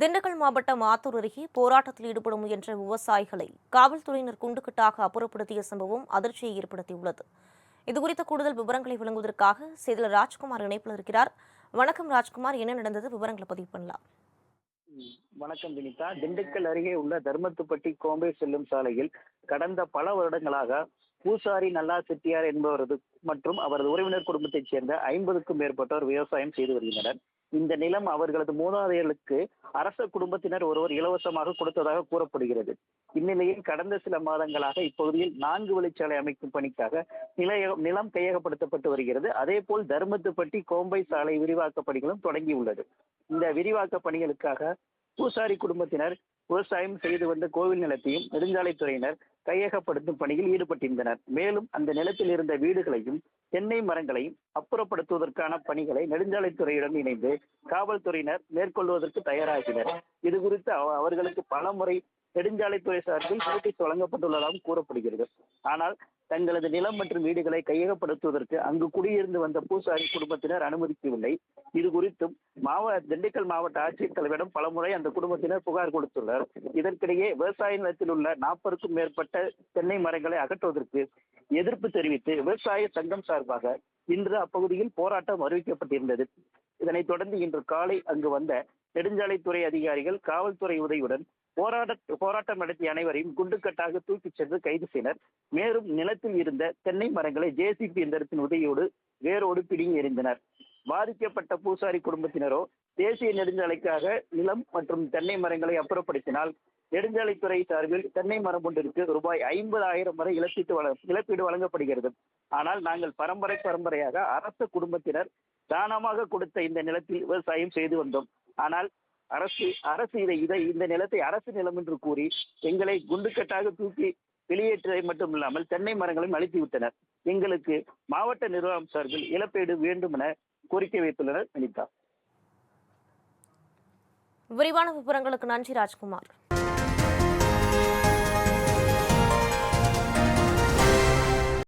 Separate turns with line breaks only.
திண்டுக்கல் மாவட்டம் ஆத்தூர் அருகே போராட்டத்தில் ஈடுபட முயன்ற விவசாயிகளை காவல்துறையினர் குண்டுக்கட்டாக அப்புறப்படுத்திய சம்பவம் அதிர்ச்சியை ஏற்படுத்தியுள்ளது. இதுகுறித்த கூடுதல் விவரங்களை வழங்குவதற்காக செய்தியாளர் ராஜ்குமார் இணைப்பில் இருக்கிறார். வணக்கம் ராஜ்குமார் என்ன நடந்தது? விவரங்களை பதிவு பண்ணலாம்.
வணக்கம் வினிதா. திண்டுக்கல் அருகே உள்ள தர்மத்துப்பட்டி கோம்பை செல்லும் சாலையில் கடந்த பல வருடங்களாக பூசாரி நல்லா செட்டியார் என்பவரது மற்றும் அவரது உறவினர் குடும்பத்தைச் சேர்ந்த ஐம்பதுக்கும் மேற்பட்டோர் விவசாயம் செய்து வருகின்றனர். இந்த நிலம் அவர்களது மூதாதையர்களுக்கு அரச குடும்பத்தினர் ஒருவர் இலவசமாக கொடுத்ததாக கூறப்படுகிறது. இந்நிலையில் கடந்த சில மாதங்களாக இப்பகுதியில் நான்கு வழிச்சாலை அமைக்கும் பணிக்காக நிலைய நிலம் கையகப்படுத்தப்பட்டு வருகிறது. அதே போல் தர்மத்துப்பட்டி கோம்பை சாலை விரிவாக்க பணிகளும் தொடங்கியுள்ளது. இந்த விரிவாக்க பணிகளுக்காக பூசாரி குடும்பத்தினர் விவசாயம் செய்து வந்த கோவில் நிலத்தையும் நெடுஞ்சாலைத்துறையினர் கையகப்படுத்தும் பணியில் ஈடுபட்டிருந்தனர். மேலும் அந்த நிலத்தில் இருந்த வீடுகளையும் தென்னை மரங்களையும் அப்புறப்படுத்துவதற்கான பணிகளை நெடுஞ்சாலைத்துறையுடன் இணைந்து காவல்துறையினர் மேற்கொள்வதற்கு தயாராகினர். இது குறித்து அவ- அவர்களுக்கு பல முறை நெடுஞ்சாலைத்துறை சார்பில் நோட்டீஸ் வழங்கப்பட்டுள்ளதாகவும் கூறப்படுகிறது. ஆனால் தங்களது நிலம் மற்றும் வீடுகளை கையகப்படுத்துவதற்கு அங்கு குடியிருந்து வந்த பூசாரி குடும்பத்தினர் அனுமதிக்கவில்லை. இது குறித்தும் மாவட்ட திண்டுக்கல் மாவட்ட ஆட்சியர் தலைவரிடம் பலமுறை அந்த குடும்பத்தினர் புகார் கொடுத்துள்ளனர் இதற்கிடையே விவசாய நிலத்தில் உள்ள நாற்பதுக்கும் மேற்பட்ட தென்னை மரங்களை அகற்றுவதற்கு எதிர்ப்பு தெரிவித்து விவசாய சங்கம் சார்பாக இன்று அப்பகுதியில் போராட்டம் அறிவிக்கப்பட்டிருந்தது. இதனைத் தொடர்ந்து இன்று காலை அங்கு வந்த நெடுஞ்சாலைத்துறை அதிகாரிகள் காவல்துறை உதவியுடன் போராட்ட போராட்டம் நடத்திய அனைவரையும் குண்டுக்கட்டாக தூக்கிச் சென்று கைது செய்தனர். மேலும் நிலத்தில் இருந்த தென்னை மரங்களை ஜேசிபி எந்திரத்தின் உதவியோடு வேரோடு பிடுங்கி எறிந்தனர். பாதிக்கப்பட்ட பூசாரி குடும்பத்தினரோ தேசிய நெடுஞ்சாலைக்காக நிலம் மற்றும் தென்னை மரங்களை அப்புறப்படுத்தினால் நெடுஞ்சாலைத்துறை சார்பில் தென்னை மரம் ஒன்றிற்கு ரூபாய் ஐம்பதாயிரம் வரை இழப்பீட்டு வழ இழப்பீடு வழங்கப்படுகிறது. ஆனால் நாங்கள் பரம்பரை பரம்பரையாக அரச குடும்பத்தினர் தானமாக கொடுத்த இந்த நிலத்தில் விவசாயம் செய்து வந்தோம். ஆனால் அரசு அரசு இதை இதை இந்த நிலத்தை அரசு நிலம் என்று கூறி எங்களை குண்டுக்கட்டாக தூக்கி வெளியேற்றதை மட்டும் இல்லாமல் தென்னை மரங்களையும் அழித்து விட்டனர். எங்களுக்கு மாவட்ட நிர்வாகம் சார்பில் இழப்பீடு வேண்டும் என கோரிக்கை வைத்துள்ளனர் வினிதா
விரிவான விவரங்களுக்கு நன்றி ராஜ்குமார்.